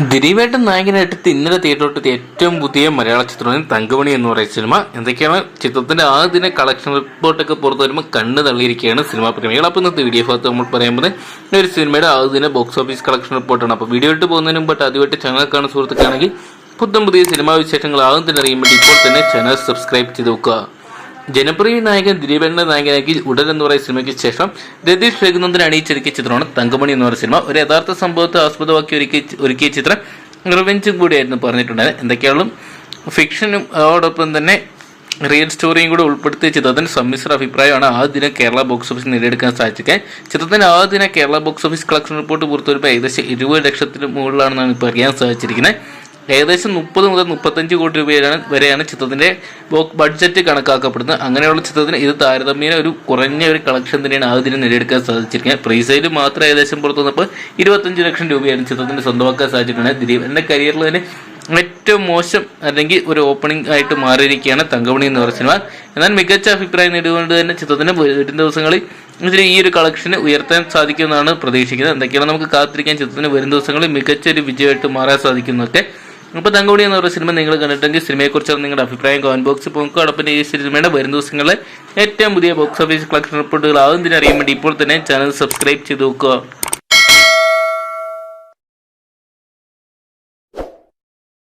ദിലീപേട്ടൻ നായകനായിട്ട് ഇന്നലെ തിയേറ്ററിലെത്തിയ ഏറ്റവും പുതിയ മലയാള ചിത്രമാണ് തങ്കമണി എന്ന് പറയുന്ന സിനിമ. എന്തൊക്കെയാണ് ചിത്രത്തിന്റെ ആദ്യ ദിന കളക്ഷൻ റിപ്പോർട്ടൊക്കെ പുറത്തു വരുമ്പോൾ കണ്ണ് തള്ളിയിരിക്കുകയാണ് സിനിമാ പ്രേമികൾ. അപ്പോൾ ഇന്നത്തെ വീഡിയോ ഭാഗത്ത് നമ്മൾ പറയുമ്പോൾ ഒരു സിനിമയുടെ ആദ്യ ദിന ബോക്സ് ഓഫീസ് കളക്ഷൻ റിപ്പോർട്ടാണ് അപ്പോൾ വീഡിയോ ഇട്ട് പോകുന്നതിന് മുമ്പ് ആദ്യമായിട്ട് ചാനൽ കാണുന്ന സുഹൃത്തുക്കാണെങ്കിൽ പുതിയ പുതിയ സിനിമാ വിശേഷങ്ങൾ ആദ്യം തന്നെ വേണ്ടി ഇപ്പോൾ തന്നെ ചാനൽ സബ്സ്ക്രൈബ് ചെയ്ത് വെക്കുക. ജനപ്രിയ നായകൻ ദിലീപേട്ടന്റെ നായകനാക്കി ഉടൻ എന്ന് പറയുന്ന സിനിമയ്ക്ക് ശേഷം രതീഷ് രഘുനന്ദൻ അണിയിച്ചൊരുക്കിയ ചിത്രമാണ് തങ്കമണി എന്ന് പറയുന്ന സിനിമ. ഒരു യഥാർത്ഥ സംഭവത്തെ ആസ്പദമാക്കി ഒരുക്കിയ ഒരുക്കിയ ചിത്രം റിവെഞ്ചും കൂടിയായിരുന്നു പറഞ്ഞിട്ടുണ്ടായത് എന്തൊക്കെയാളും ഫിക്ഷനും അതോടൊപ്പം തന്നെ റിയൽ സ്റ്റോറിയും കൂടെ ഉൾപ്പെടുത്തിയ ചിത്രത്തിന് സമ്മിശ്ര അഭിപ്രായമാണ് ആ ദിനം കേരള ബോക്സ് ഓഫീസ് നേടിയെടുക്കാൻ സാധിച്ചത്. ചിത്രത്തിന്റെ ആ ദിനം Kerala box office collection report പുറത്തുവരുമ്പോൾ ഏകദേശം ഇരുപത് ലക്ഷത്തിന് മുകളിലാണെന്നാണ് ഇപ്പോൾ അറിയാൻ സാധിച്ചിരിക്കുന്നത്. ഏകദേശം മുപ്പത് മുതൽ മുപ്പത്തഞ്ച് കോടി രൂപയാണ് വരെയാണ് ചിത്രത്തിന്റെ ബോ- ബഡ്ജറ്റ് കണക്കാക്കപ്പെടുന്നത്. അങ്ങനെയുള്ള ചിത്രത്തിന് ഇത് താരതമ്യേന ഒരു കുറഞ്ഞ ഒരു കളക്ഷൻ തന്നെയാണ് ആദ്യം നേടിയെടുക്കാൻ സാധിച്ചിരിക്കുന്നത്. പ്രീസൈഡ് മാത്രം ഏകദേശം പുറത്തു വന്നപ്പോൾ ഇരുപത്തഞ്ച് ലക്ഷം രൂപയാണ് ചിത്രത്തിന് സ്വന്തമാക്കാൻ സാധിച്ചിട്ടുണ്ട് ദിലീപ് എന്റെ കരിയറിൽ തന്നെ ഏറ്റവും മോശം അല്ലെങ്കിൽ ഒരു ഓപ്പണിംഗ് ആയിട്ട് മാറിയിരിക്കുകയാണ് തങ്കമണി എന്ന് പറഞ്ഞ സിനിമ. എന്നാൽ മികച്ച അഭിപ്രായം നേടിക്കൊണ്ട് തന്നെ ചിത്രത്തിന് വരും ദിവസങ്ങളിൽ ഇതിന് ഈ ഒരു കളക്ഷന് ഉയർത്താൻ സാധിക്കുമെന്നാണ് പ്രതീക്ഷിക്കുന്നത്. എന്തൊക്കെയാണ് നമുക്ക് കാത്തിരിക്കാൻ ചിത്രത്തിന് വരും ദിവസങ്ങളിൽ മികച്ച ഒരു വിജയമായിട്ട് മാറാൻ സാധിക്കുന്നൊക്കെ അപ്പോൾ തങ്കമണി എന്ന് പറയുന്ന സിനിമ നിങ്ങൾ കണ്ടിട്ടെങ്കിൽ സിനിമയെക്കുറിച്ചുള്ള നിങ്ങളുടെ അഭിപ്രായം കമന്റ് ബോക്സിൽ പോകും. അതോടൊപ്പം ഈ സിനിമയുടെ വരും ദിവസങ്ങളിലെ ഏറ്റവും പുതിയ ബോക്സ് ഓഫീസ് കളക്ഷൻ റിപ്പോർട്ടുകൾ ആവുന്നതിനറിയാൻ വേണ്ടി ഇപ്പോൾ തന്നെ ചാനൽ സബ്സ്ക്രൈബ് ചെയ്ത് നോക്കുക.